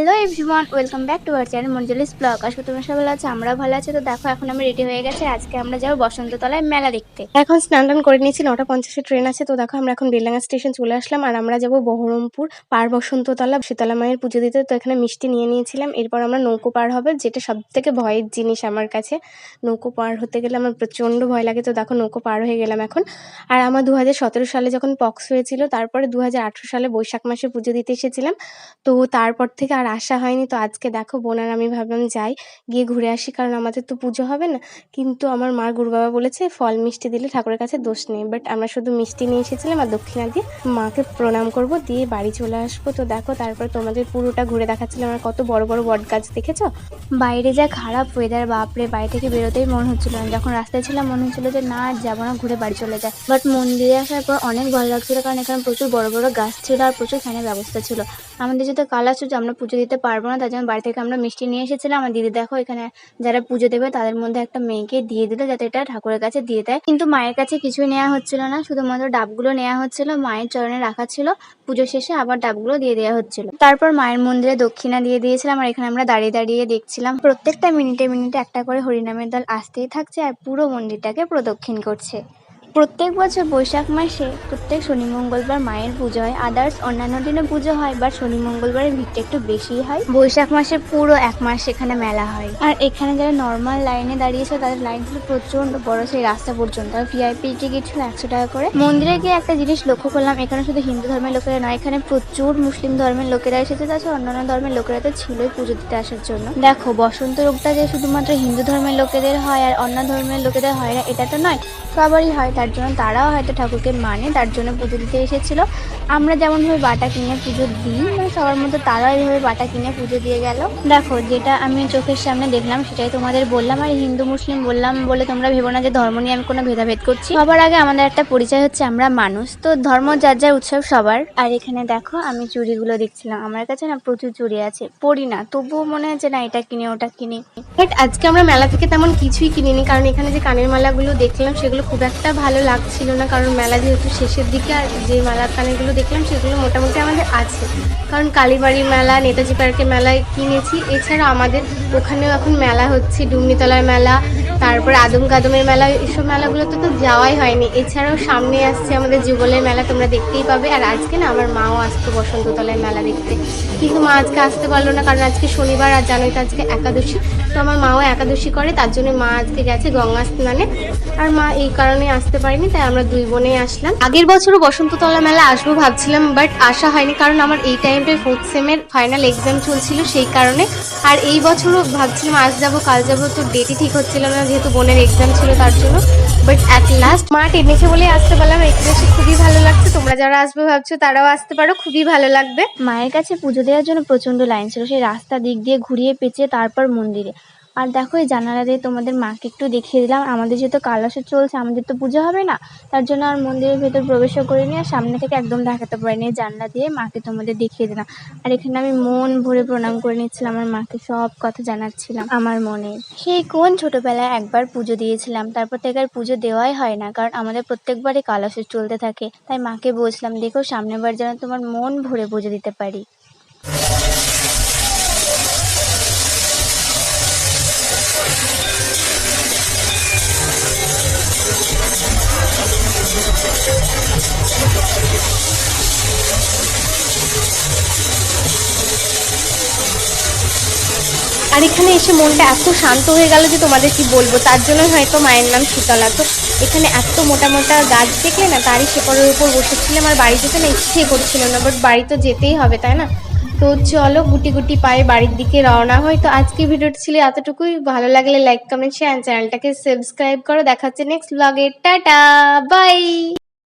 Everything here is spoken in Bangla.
Hello everyone, welcome back to our channel Manjuli's blog. আজকে তোমরা সবাই ভালো আছে আমরা ভালো আছি। তো দেখো, এখন আমি রেডি হয়ে গেছে। আজকে আমরা যাব বসন্ততলায় মেলা দেখতে। এখন স্নান টান করে নিয়েছি, নটা পঞ্চাশে ট্রেন আছে। তো দেখো, আমরা এখন বেলডাঙ্গা স্টেশন চলে আসলাম আর আমরা যাব বহরমপুর পার বসন্ততলা শীতলা মায়ের পুজো দিতে। তো এখানে মিষ্টি নিয়ে নিয়েছিলাম। এরপর আমরা নৌকো পার হবে, যেটা সব থেকে ভয়ের জিনিস আমার কাছে। নৌকো পার হতে গেলে আমার প্রচণ্ড ভয় লাগে। তো দেখো, নৌকো পার হয়ে গেলাম এখন। আর আমার দু হাজার সতেরো সালে যখন পক্স হয়েছিল, তারপরে দু হাজার আঠেরো সালে বৈশাখ মাসে পুজো দিতে এসেছিলাম। তো তারপর থেকে আর আসা হয়নি, তো আজকে দেখো বোন আর আমি ভাবলাম যাই, গিয়ে ঘুরে আসি, কারণ আমাদের তো পুজো হবে না। কিন্তু আমার মার গুরু বাবা বলেছে, ফল মিষ্টি দিলে ঠাকুরের কাছে দোষ নেই। বাট আমরা শুধু মিষ্টি নিয়ে এসেছিলাম আর দক্ষিণা দিয়ে মাকে প্রণাম করব, দিয়ে বাড়ি চলে আসব। তো দেখো, তারপর তোমাদের পুরোটা ঘুরে দেখাচ্ছিলাম। আর কত বড় বড় বট গাছ দেখেছ? বাইরে যা খারাপ ওয়েদার বাপরে, বাড়ি থেকে বেরোতেই মন হচ্ছিল না। যখন রাস্তায় ছিলাম, মনে হচ্ছিল যে না, আর যাব না, ঘুরে বাড়ি চলে যায় বাট মন্দিরে আসার পর অনেক ভালো লাগছিল, কারণ এখানে প্রচুর বড় বড় গাছ ছিল আর প্রচুর ফ্যানের ব্যবস্থা ছিল। আমাদের যেহেতু কালা সূর্য আমরা পুজো দিতে পারব না, তার জন্য বাড়ি থেকে আমরা মিষ্টি নিয়ে এসেছিলাম। আমার দিদি দেখো এখানে যারা পুজো দেবে, তাদের মধ্যে একটা মেয়েকে দিয়ে দিল যাতে এটা ঠাকুরের কাছে দিয়ে দেয়। কিন্তু মায়ের কাছে কিছুই নেওয়া হচ্ছিল না, শুধুমাত্র ডাবগুলো নেওয়া হচ্ছিল, মায়ের চরণে রাখা ছিল। পুজো শেষে আবার ডাবগুলো দিয়ে দেওয়া হচ্ছিল। তারপর মায়ের মন্দিরে দক্ষিণা দিয়ে দিয়েছিলাম, আর এখানে আমরা দাঁড়িয়ে দাঁড়িয়ে দেখছিলাম। প্রত্যেকটা মিনিটে মিনিটে একটা করে হরিনামের দল আসতেই থাকছে, আর পুরো মন্দিরটাকে প্রদক্ষিণ করছে। প্রত্যেক বছর বৈশাখ মাসে, প্রত্যেক শনি, মঙ্গলবার মায়ের পুজো হয়। আদার্স অন্যান্য দিনে পুজো হয় বা শনি, মঙ্গলবারের ভিড়টা একটু বেশি হয়। বৈশাখ মাসে পুরো এক মাস এখানে মেলা হয়। আর এখানে যারা নর্মাল লাইনে দাঁড়িয়েছে তাদের লাইন ছিল প্রচণ্ড বড়, সেই রাস্তা পর্যন্ত। আর ভিআইপি টিকিট ছিল একশো টাকা করে। মন্দিরে গিয়ে একটা জিনিস লক্ষ্য করলাম, এখানে শুধু হিন্দু ধর্মের লোকেরা নয়, এখানে প্রচুর মুসলিম ধর্মের লোকেরা এসেছে, তাছাড়া অন্যান্য ধর্মের লোকেরা তো ছিলই পুজো দিতে আসার জন্য। দেখো, বসন্ত রোগটা যে শুধুমাত্র হিন্দু ধর্মের লোকেদের হয়, আর অন্য ধর্মের লোকেদের হয় না, এটা তো নয়, সবারই হয়। তার জন্য তারাও হয়তো ঠাকুরকে মানে তার জন্য পুজো দিতে এসেছিল। আমরা যেমনভাবে বাটা কিনে পুজো দিই মানে সবার মতো তারাও এইভাবে বাটা কিনে পুজো দিয়ে গেল। দেখো, যেটা আমি চোখের সামনে দেখলাম, সেটাই তোমাদের বললাম। আর হিন্দু, মুসলিম বললাম বলে তোমরা ভেবো না যে ধর্ম নিয়ে আমি কোনো ভেদাভেদ করছি। সবার আগে আমাদের একটা পরিচয় হচ্ছে, আমরা মানুষ। তো ধর্ম যার যার উৎসব সবার। আর এখানে দেখো, আমি চুড়িগুলো দেখছিলাম। আমার কাছে না প্রচুর চুড়ি আছে। পড়ি না, তবুও মনে হচ্ছে না এটা কিনে, ওটা কিনে। বাট আজকে আমরা মেলা থেকে তেমন কিছুই কিনিনি, কারণ এখানে যে কানের মালাগুলো দেখলাম, সেগুলো খুব একটা ভালো লাগছিল না, কারণ মেলা যেহেতু শেষের দিকে, আর যে মেলার কানেগুলো দেখলাম, সেগুলো মোটামুটি আমাদের আছে। কারণ কালীবাড়ি মেলা, নেতাজি পার্কের মেলায় কিনেছি। এছাড়া আমাদের ওখানেও এখন মেলা হচ্ছে ডুমনিতলার মেলা তারপরে আদম কাদমের মেলা এইসব মেলাগুলোতে তো যাওয়াই হয়নি। এছাড়াও সামনে আসছে আমাদের যুগলের মেলা, তোমরা দেখতেই পাবে। আর আজকে না, আমার মাও আসতো বসন্ততলায় মেলা দেখতে। কিন্তু মা আজকে আসতে পারল না, কারণ আজকে শনিবার আর জানোই তো আজকে একাদশী। তো আমার মাও একাদশী করে, তার জন্য মা আজকে গেছে গঙ্গা স্নানে। আর মা এই কারণে আসতে পারেনি, তাই আমরা দুই বোনেই আসলাম। আগের বছরও বসন্ততলা মেলা আসব ভাবছিলাম, বাট আসা হয়নি, কারণ আমার এই টাইমটায় ফোর্থ সেমের ফাইনাল এক্সাম চলছিল সেই কারণে। আর এই বছরও ভাবছিলাম, আজ যাব, কাল যাব, তো ডেটই ঠিক হচ্ছিল না। যেহেতু বোনের এক্সাম ছিল তার জন্য বাট অ্যাট লাস্ট মা টেনেছে বলে আসতে পারলাম। এখানে এসে খুবই ভালো লাগছে। তোমরা যারা আসবে ভাবছ, তারাও আসতে পারো। খুবই ভালো লাগবে। মায়ের কাছে পুজো দেওয়ার জন্য প্রচণ্ড লাইন ছিল। সেই রাস্তা দিক দিয়ে ঘুরিয়ে পেঁচিয়ে তারপর মন্দিরে। আর দেখো, এই জানালা দিয়ে তোমাদের মাকে একটু দেখিয়ে দিলাম। আমাদের যেহেতু কালাসে চলছে, আমাদের তো পুজো হবে না। তার জন্য আর মন্দিরের ভেতর প্রবেশও করিনি আর সামনে থেকে একদম দেখাতে পারিনি। এই জানলা দিয়ে মাকে তোমাদের দেখিয়ে দিলাম। আর এখানে আমি মন ভরে প্রণাম করে নিচ্ছিলাম আমার মাকে সব কথা জানাচ্ছিলাম আমার মনে। সেই কোন ছোটবেলায় একবার পুজো দিয়েছিলাম? তারপর থেকে আর পুজো দেওয়াই হয় না, কারণ আমাদের প্রত্যেকবারই কালাসে চলতে থাকে। তাই মাকে বলছিলাম, দেখো, সামনের বার যেন তোমার মন ভরে পুজো দিতে পারি। আর এখানে এসে মনটা এত শান্ত হয়ে গেল যে তোমাদের কি বলব? তার জন্য হয়তো মায়ের নাম শীতলা। তো এখানে এত মোটা মোটা গাছ দেখলে না, তারই শেকড়ের উপর বসেছিলাম আর বাড়ি যেতে না ইচ্ছে করছিল না বাট বাড়ি তো যেতেই হবে, তাই না? তো চলো গুটি গুটি পায়ে বাড়ির দিকে রওনা হয় তো আজকে ভিডিওটা ছিল এতটুকুই। ভালো লাগলে লাইক কমেন্ট শেয়ার চ্যানেলটাকে সাবস্ক্রাইব করো। দেখা হচ্ছে নেক্সট ব্লগে টাটা! বাই